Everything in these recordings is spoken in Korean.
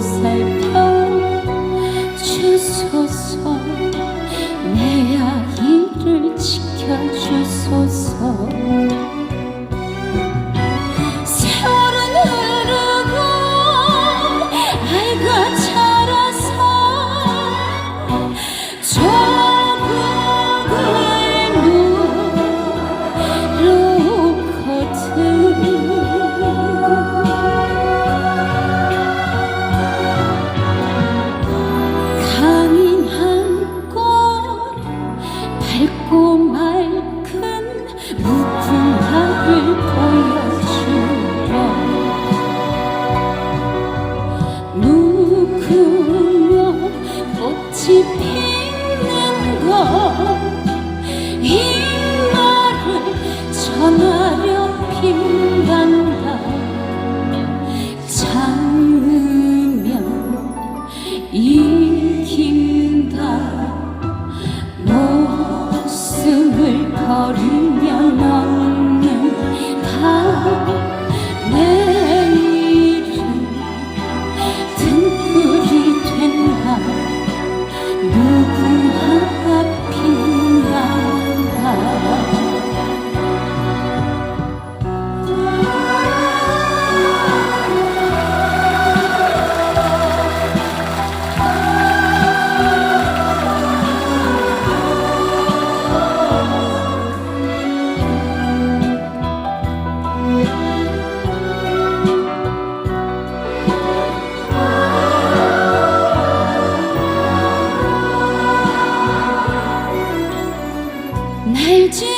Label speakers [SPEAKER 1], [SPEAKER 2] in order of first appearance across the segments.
[SPEAKER 1] safe. 달콤 맑은 무궁 하늘 보여주라 누구나 꽃이 北京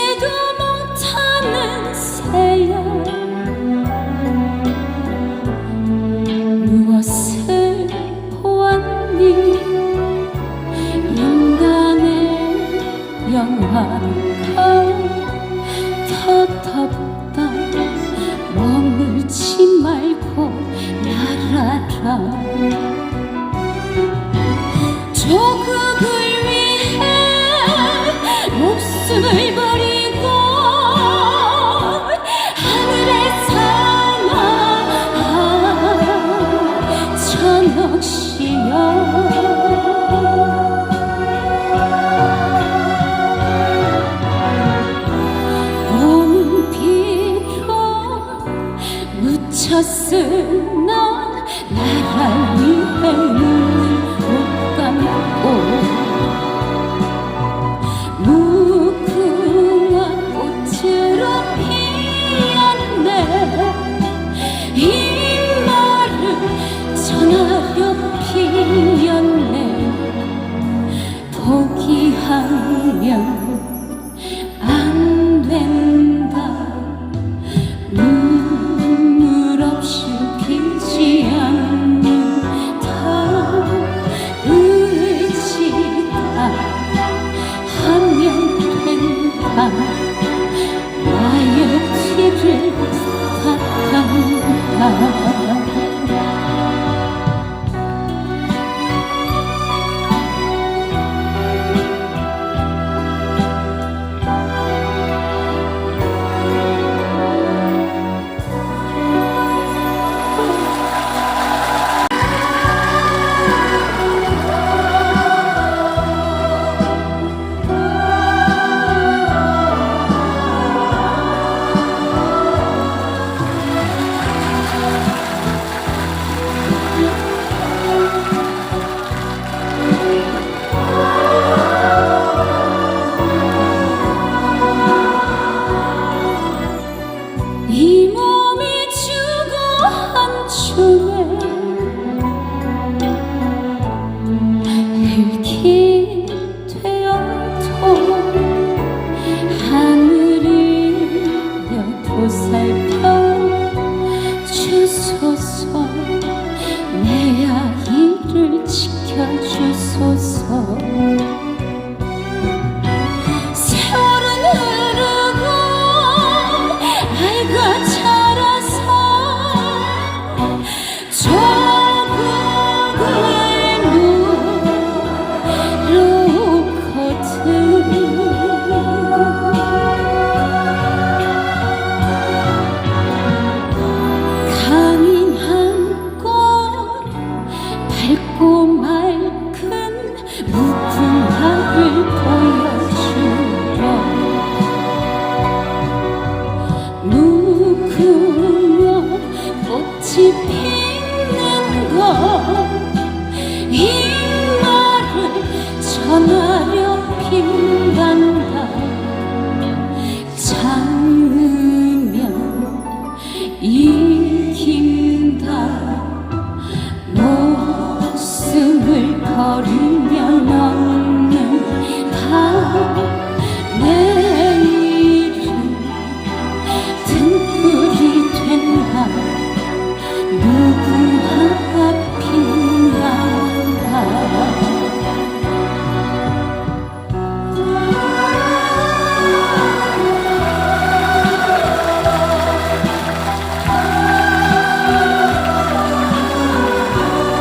[SPEAKER 1] 꿈을 하늘에 살아 천옥시여. 온 비로 묻혔으나 나를 위해 song 그녀 꽃이 피는 것 이 말을 전하